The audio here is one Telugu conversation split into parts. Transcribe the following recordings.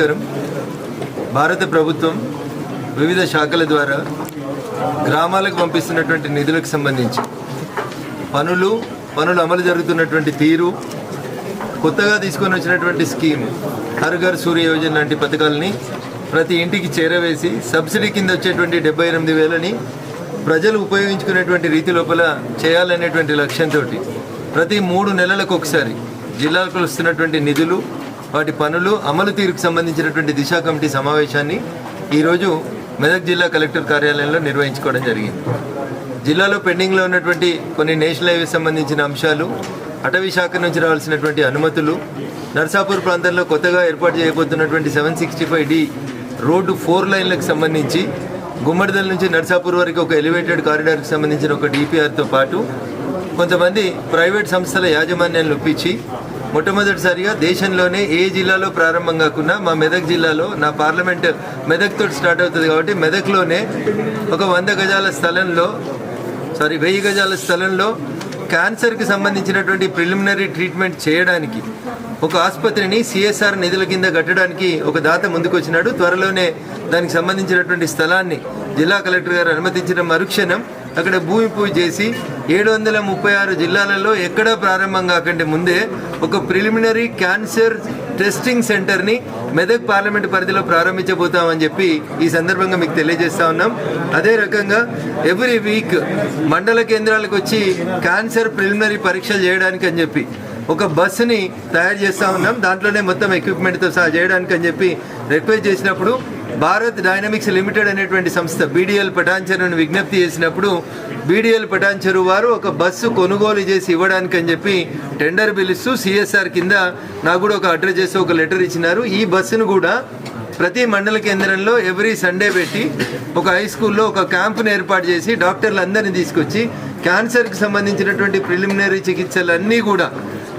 నమస్కారం. భారత ప్రభుత్వం వివిధ శాఖల ద్వారా గ్రామాలకు పంపిస్తున్నటువంటి నిధులకు సంబంధించి పనులు పనులు అమలు జరుగుతున్నటువంటి తీరు కొత్తగా తీసుకొని వచ్చినటువంటి స్కీమ్ హర్ ఘర్ సూర్య యోజన లాంటి పథకాలని ప్రతి ఇంటికి చేరవేసి సబ్సిడీ కింద వచ్చేటువంటి డెబ్బై ఎనిమిది వేలని ప్రజలు ఉపయోగించుకునేటువంటి రీతి లోపల చేయాలనేటువంటి లక్ష్యంతో ప్రతి మూడు నెలలకు ఒకసారి జిల్లాలకు వస్తున్నటువంటి నిధులు వాటి పనులు అమలు తీరుకు సంబంధించినటువంటి దిశా కమిటీ సమావేశాన్ని ఈరోజు మెదక్ జిల్లా కలెక్టర్ కార్యాలయంలో నిర్వహించుకోవడం జరిగింది. జిల్లాలో పెండింగ్లో ఉన్నటువంటి కొన్ని నేషనల్ హైవే సంబంధించిన అంశాలు అటవీ శాఖ నుంచి రావాల్సినటువంటి అనుమతులు నర్సాపూర్ ప్రాంతంలో కొత్తగా ఏర్పాటు చేయబోతున్నటువంటి seven sixty five D road four లైన్లకు సంబంధించి గుమ్మడిదల నుంచి నర్సాపూర్ వరకు ఒక ఎలివేటెడ్ కారిడార్కి సంబంధించిన ఒక డిపిఆర్తో పాటు కొంతమంది ప్రైవేట్ సంస్థల యాజమాన్యాన్ని ఒప్పించి మొట్టమొదటిసారిగా దేశంలోనే ఏ జిల్లాలో ప్రారంభం కాకుండా మా మెదక్ జిల్లాలో నా పార్లమెంట్ మెదక్ తోటి స్టార్ట్ అవుతుంది కాబట్టి మెదక్లోనే ఒక వంద గజాల స్థలంలో సారీ వెయ్యి గజాల స్థలంలో క్యాన్సర్కి సంబంధించినటువంటి ప్రిలిమినరీ ట్రీట్మెంట్ చేయడానికి ఒక ఆసుపత్రిని సిఎస్ఆర్ నిధుల కింద కట్టడానికి ఒక దాత ముందుకొచ్చినాడు. త్వరలోనే దానికి సంబంధించినటువంటి స్థలాన్ని జిల్లా కలెక్టర్ గారు అనుమతించిన మరుక్షణం అక్కడ భూమి పూజ చేసి ఏడు వందల ముప్పై ఆరు జిల్లాలలో ఎక్కడా ప్రారంభం కాకంటే ముందే ఒక ప్రిలిమినరీ క్యాన్సర్ టెస్టింగ్ సెంటర్ని మెదక్ పార్లమెంట్ పరిధిలో ప్రారంభించబోతామని చెప్పి ఈ సందర్భంగా మీకు తెలియజేస్తా ఉన్నాం. అదే రకంగా ఎవ్రీ వీక్ మండల కేంద్రాలకు వచ్చి క్యాన్సర్ ప్రిలిమినరీ పరీక్షలు చేయడానికి అని చెప్పి ఒక బస్సుని తయారు చేస్తా ఉన్నాం. దాంట్లోనే మొత్తం ఎక్విప్మెంట్తో సహా చేయడానికి అని చెప్పి రిక్వెస్ట్ చేసినప్పుడు భారత్ డైనమిక్స్ లిమిటెడ్ అనేటువంటి సంస్థ బీడీఎల్ పటాన్చెరువును విజ్ఞప్తి చేసినప్పుడు బీడీఎల్ పటాన్చెరు వారు ఒక బస్సు కొనుగోలు చేసి ఇవ్వడానికి అని చెప్పి టెండర్ పిలుస్తూ సిఎస్ఆర్ కింద నాకు కూడా ఒక అడ్రస్ చేసి ఒక లెటర్ ఇచ్చినారు. ఈ బస్సును కూడా ప్రతి మండల కేంద్రంలో ఎవ్రీ సండే పెట్టి ఒక హై స్కూల్లో ఒక క్యాంపును ఏర్పాటు చేసి డాక్టర్లు అందరినీ తీసుకొచ్చి క్యాన్సర్కి సంబంధించినటువంటి ప్రిలిమినరీ చికిత్సలన్నీ కూడా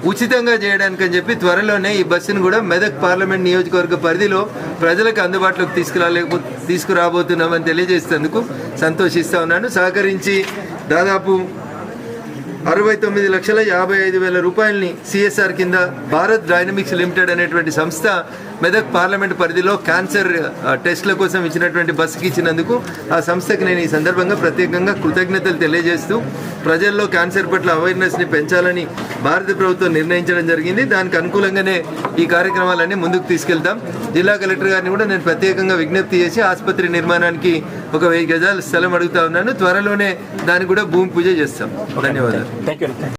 ఉచితంగా చేయడానికి అని చెప్పి త్వరలోనే ఈ బస్సును కూడా మెదక్ పార్లమెంట్ నియోజకవర్గ పరిధిలో ప్రజలకు అందుబాటులోకి తీసుకురాలేకపో తీసుకురాబోతున్నామని తెలియజేసేందుకు సంతోషిస్తూ ఉన్నాను. సహకరించి దాదాపు అరవై తొమ్మిది లక్షల యాభై ఐదు వేల రూపాయలని సిఎస్ఆర్ కింద భారత్ డైనమిక్స్ లిమిటెడ్ అనేటువంటి సంస్థ మెదక్ పార్లమెంట్ పరిధిలో క్యాన్సర్ టెస్ట్ల కోసం ఇచ్చినటువంటి బస్సుకి ఇచ్చినందుకు ఆ సంస్థకి నేను ఈ సందర్భంగా ప్రత్యేకంగా కృతజ్ఞతలు తెలియజేస్తూ ప్రజల్లో క్యాన్సర్ పట్ల అవేర్నెస్ని పెంచాలని భారత ప్రభుత్వం నిర్ణయించడం జరిగింది. దానికి అనుకూలంగానే ఈ కార్యక్రమాలన్నీ ముందుకు తీసుకెళ్తాం. జిల్లా కలెక్టర్ గారిని కూడా నేను ప్రత్యేకంగా విజ్ఞప్తి చేసి ఆసుపత్రి నిర్మాణానికి ఒక వెయ్యి గజాల స్థలం అడుగుతా ఉన్నాను. త్వరలోనే దానికి కూడా భూమి పూజ చేస్తాం. ధన్యవాదాలు.